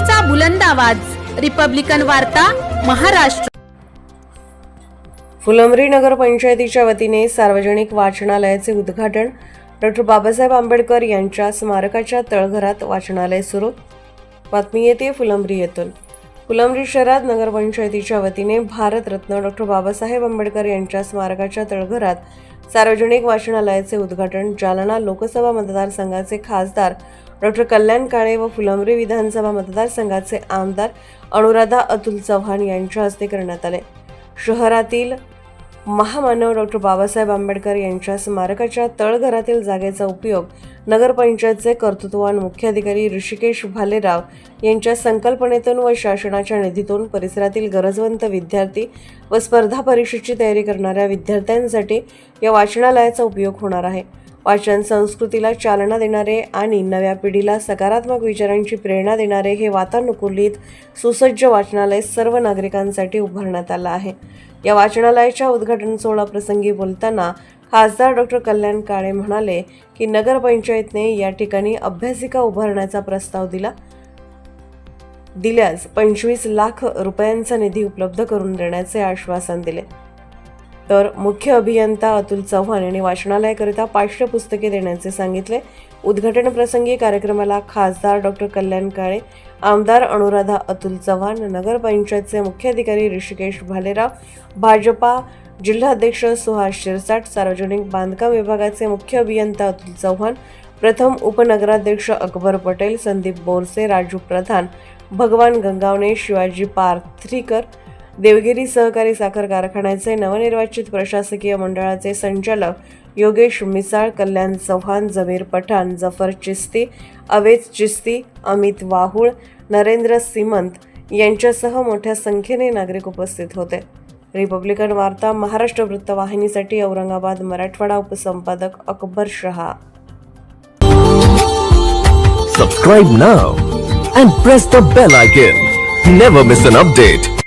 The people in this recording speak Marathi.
क्रांतीचा बुलंद आवाज. रिपब्लिकन वार्ता महाराष्ट्र. फुलंब्री नगरपंचायतीच्या वतीने सार्वजनिक वाचनालयाचे उद्घाटन डॉक्टर बाबासाहेब आंबेडकर यांच्या स्मारकाच्या तळघरात वाचनालय सुरू. बातमी येते फुलंब्री येथून. फुलंब्री शहरात नगरपंचायतीच्या वतीने भारतरत्न डॉक्टर बाबासाहेब आंबेडकर यांच्या स्मारकाच्या तळघरात सार्वजनिक वाचनालयाचे उद्घाटन जालना लोकसभा मतदारसंघाचे खासदार डॉक्टर कल्याण काळे व फुलंब्री विधानसभा मतदारसंघाचे आमदार अनुराधा अतुल चव्हाण यांच्या हस्ते करण्यात आले. शहरातील महामानव डॉक्टर बाबासाहेब आंबेडकर यांच्या स्मारकाच्या तळघरातील जागेचा उपयोग नगरपंचायतचे कर्तृत्ववान मुख्याधिकारी ऋषिकेश भालेराव यांच्या संकल्पनेतून व शासनाच्या निधीतून परिसरातील गरजवंत विद्यार्थी व स्पर्धा परीक्षेची तयारी करणाऱ्या विद्यार्थ्यांसाठी या वाचनालयाचा उपयोग होणार आहे. वाचन संस्कृतीला चालना देणारे आणि नव्या पिढीला सकारात्मक विचारांची प्रेरणा देणारे हे वातानुकूलित सुसज्ज वाचनालय सर्व नागरिकांसाठी उभारण्यात आलं आहे. या वाचनालयाच्या उद्घाटन सोहळा प्रसंगी बोलताना खासदार डॉक्टर कल्याण काळे म्हणाले की नगरपंचायतने या ठिकाणी अभ्यासिका उभारण्याचा प्रस्ताव दिला. दिल्यास पंचवीस लाख रुपयांचा निधी उपलब्ध करून देण्याचे आश्वासन दिले. तर मुख्य अभियंता अतुल चव्हाण यांनी वाचनालयाकरिता पाठ्यपुस्तके देण्याचे सांगितले. उद्घाटन प्रसंगी कार्यक्रमाला खासदार डॉक्टर कल्याण काळे आमदार अनुराधा अतुल चव्हाण नगरपंचायतचे मुख्याधिकारी ऋषिकेश भालेराव भाजपा जिल्हाध्यक्ष सुहास शिरसाट सार्वजनिक बांधकाम विभागाचे मुख्य अभियंता अतुल चव्हाण प्रथम उपनगराध्यक्ष अकबर पटेल संदीप बोरसे राजू प्रधान भगवान गंगावणे शिवाजी पार्थ्रीकर देवगिरी सहकारी साखर कारखान्याचे नवनिर्वाचित प्रशासकीय मंडळाचे संचालक योगेश मिसाळ कल्याण चव्हाण जमीर पठाण जफर चिस्ती अवेज चिस्ती अमित वाहुळ नरेंद्र सिमंत यांच्यासह मोठ्या संख्येने नागरिक उपस्थित होते. रिपब्लिकन वार्ता महाराष्ट्र वृत्तवाहिनीसाठी Aurangabad Marathwada उपसंपादक Akbar Shah. Subscribe now and press the bell icon never miss an update